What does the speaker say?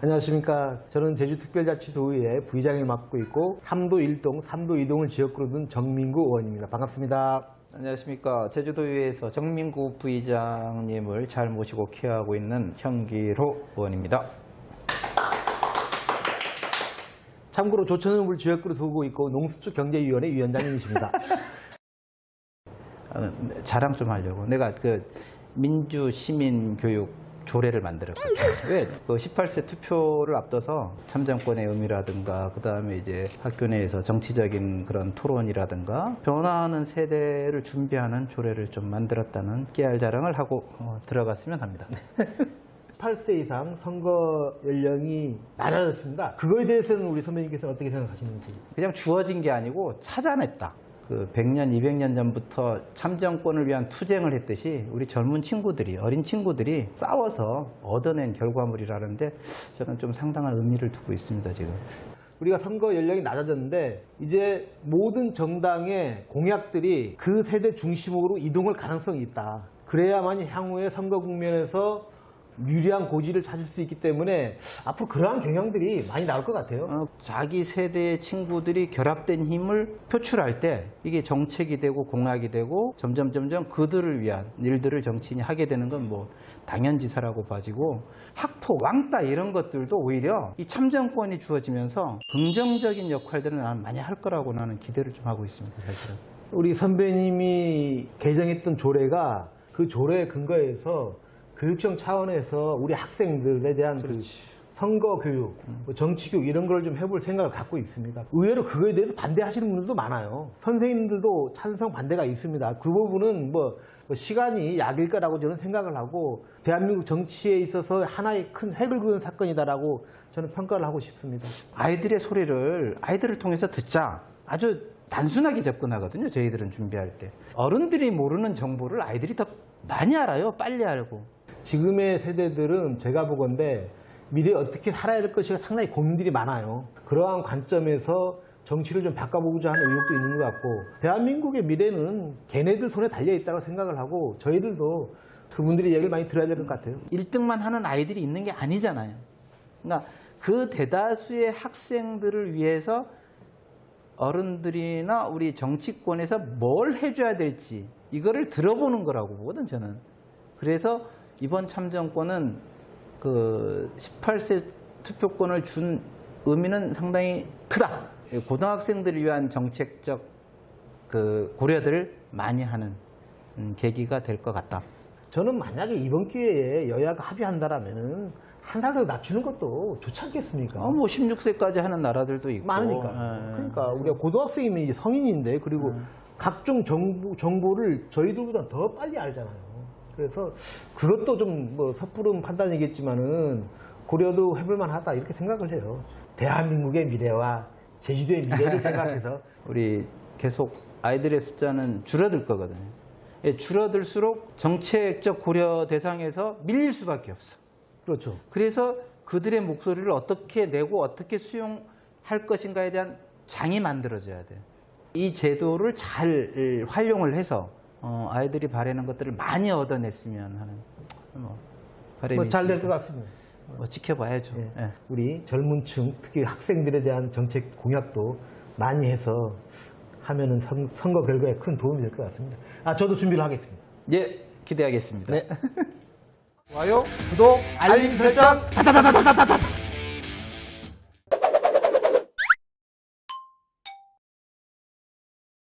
안녕하십니까. 저는 제주특별자치도의회 부의장을 맡고 있고 3도 1동, 3도 2동을 지역구로 둔 정민구 의원입니다. 반갑습니다. 안녕하십니까. 제주도의회에서 정민구 부의장님을 잘 모시고 케어하고 있는 형기로 의원입니다. 참고로 조천읍을 지역구로 두고 있고 농수축경제위원회 위원장님이십니다. 어, 자랑 좀 하려고. 내가 그 민주 시민 교육 조례를 만들었거든요. 왜? 그 18세 투표를 앞둬서 참정권의 의미라든가, 그 다음에 이제 학교 내에서 정치적인 그런 토론이라든가, 변화하는 세대를 준비하는 조례를 좀 만들었다는 깨알 자랑을 하고 어, 들어갔으면 합니다. 18세 이상 선거 연령이 낮아졌습니다. 그거에 대해서는 우리 선배님께서는 어떻게 생각하시는지. 그냥 주어진 게 아니고 찾아냈다. 그 100년, 200년 전부터 참정권을 위한 투쟁을 했듯이 우리 젊은 친구들이, 어린 친구들이 싸워서 얻어낸 결과물이라는데 저는 좀 상당한 의미를 두고 있습니다, 지금. 우리가 선거 연령이 낮아졌는데 이제 모든 정당의 공약들이 그 세대 중심으로 이동할 가능성이 있다. 그래야만 향후에 선거 국면에서 유리한 고지를 찾을 수 있기 때문에 앞으로 그러한 경향들이 많이 나올 것 같아요. 어, 자기 세대의 친구들이 결합된 힘을 표출할 때 이게 정책이 되고 공약이 되고 점점 점점 그들을 위한 일들을 정치인이 하게 되는 건 뭐 당연지사라고 봐지고 학포, 왕따 이런 것들도 오히려 이 참정권이 주어지면서 긍정적인 역할들을 나는 많이 할 거라고 나는 기대를 좀 하고 있습니다. 사실은. 우리 선배님이 개정했던 조례가 그 조례에 근거해서 교육청 차원에서 우리 학생들에 대한 그 선거 교육, 뭐 정치 교육 이런 걸 좀 해볼 생각을 갖고 있습니다. 의외로 그거에 대해서 반대하시는 분들도 많아요. 선생님들도 찬성 반대가 있습니다. 그 부분은 뭐, 뭐 시간이 약일 거라고 저는 생각을 하고 대한민국 정치에 있어서 하나의 큰 획을 그은 사건이다라고 저는 평가를 하고 싶습니다. 아이들의 소리를 아이들을 통해서 듣자. 아주 단순하게 접근하거든요. 저희들은 준비할 때. 어른들이 모르는 정보를 아이들이 더 많이 알아요. 빨리 알고. 지금의 세대들은 제가 보건데 미래에 어떻게 살아야 될 것이가 상당히 고민들이 많아요. 그러한 관점에서 정치를 좀 바꿔보고자 하는 의욕도 있는 것 같고 대한민국의 미래는 걔네들 손에 달려 있다고 생각을 하고 저희들도 그분들의 이야기를 많이 들어야 될 것 같아요. 1등만 하는 아이들이 있는 게 아니잖아요. 그러니까 그 대다수의 학생들을 위해서 어른들이나 우리 정치권에서 뭘 해줘야 될지 이거를 들어보는 거라고 보거든 저는. 그래서 이번 참정권은 그 18세 투표권을 준 의미는 상당히 크다. 고등학생들을 위한 정책적 그 고려들을 많이 하는 음, 계기가 될 것 같다. 저는 만약에 이번 기회에 여야가 합의한다라면은 한살더 낮추는 것도 좋지 않겠습니까? 어, 뭐 16세까지 하는 나라들도 있고 많으니까. 예. 그러니까 우리가 고등학생이면 이제 성인인데 그리고 각종 정보, 정보를 저희들보다 더 빨리 알잖아요. 그래서 그것도 좀 뭐 섣부른 판단이겠지만은 고려도 해볼 만하다 이렇게 생각을 해요. 대한민국의 미래와 제주도의 미래를 생각해서 우리 계속 아이들의 숫자는 줄어들 거거든요. 예, 줄어들수록 정책적 고려 대상에서 밀릴 수밖에 없어. 그렇죠. 그래서 그들의 목소리를 어떻게 내고 어떻게 수용할 것인가에 대한 장이 만들어져야 돼요. 이 제도를 잘 활용을 해서 어, 아이들이 바라는 것들을 많이 얻어냈으면 하는 뭐 바람이 뭐잘될 것. 같습니다. 뭐 지켜봐야죠. 예. 예. 우리 젊은 층, 특히 학생들에 대한 정책 공약도 많이 해서 하면은 선, 선거 결과에 큰 도움이 될 것 같습니다. 아, 저도 준비를 하겠습니다. 예, 기대하겠습니다. 네. 좋아요, 구독, 알림 설정, 다다다다다다다.